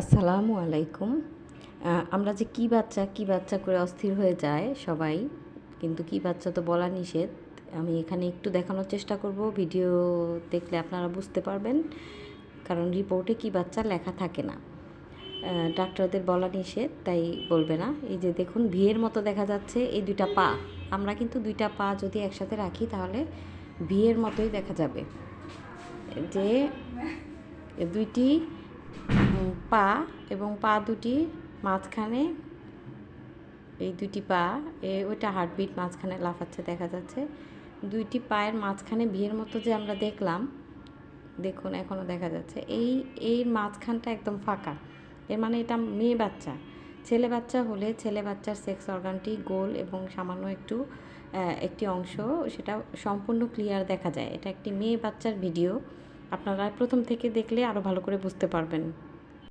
আসসালামু আলাইকুম। আমরা যে কি বাচ্চা কি বাচ্চা করে অস্থির হয়ে যায় সবাই, কিন্তু কি বাচ্চা তো বলা নিষেধ। আমি এখানে একটু দেখানোর চেষ্টা করব, ভিডিও দেখলে আপনারা বুঝতে পারবেন, কারণ রিপোর্টে কি বাচ্চা লেখা থাকে না। ডাক্তারদের বলা নিষেধ, তাই বলবে না। এই যে দেখুন, ভিয়ের মতো দেখা যাচ্ছে, এই দুইটা পা। আমরা কিন্তু দুইটা পা যদি একসাথে রাখি, তাহলে ভিয়ের মতোই দেখা যাবে। যে, দুইটি পা এবং পা দুটি মাঝখানে, এই দুটি পা, এ, ওইটা হার্টবিট মাঝখানে লাফাচ্ছে, দেখা যাচ্ছে। দুইটি পায়ের মাঝখানে বিয়ের মতো যে আমরা দেখলাম, দেখুন এখনও দেখা যাচ্ছে। এই এই মাঝখানটা একদম ফাঁকা। এর মানে এটা মেয়ে বাচ্চা। ছেলে বাচ্চা হলে ছেলে বাচ্চার সেক্স অর্গানটি গোল এবং সামান্য একটু একটি অংশ, সেটা সম্পূর্ণ ক্লিয়ার দেখা যায়। এটা একটি মেয়ে বাচ্চার ভিডিও আপনারা প্রথম থেকে দেখলে আরও ভালো করে বুঝতে পারবেন।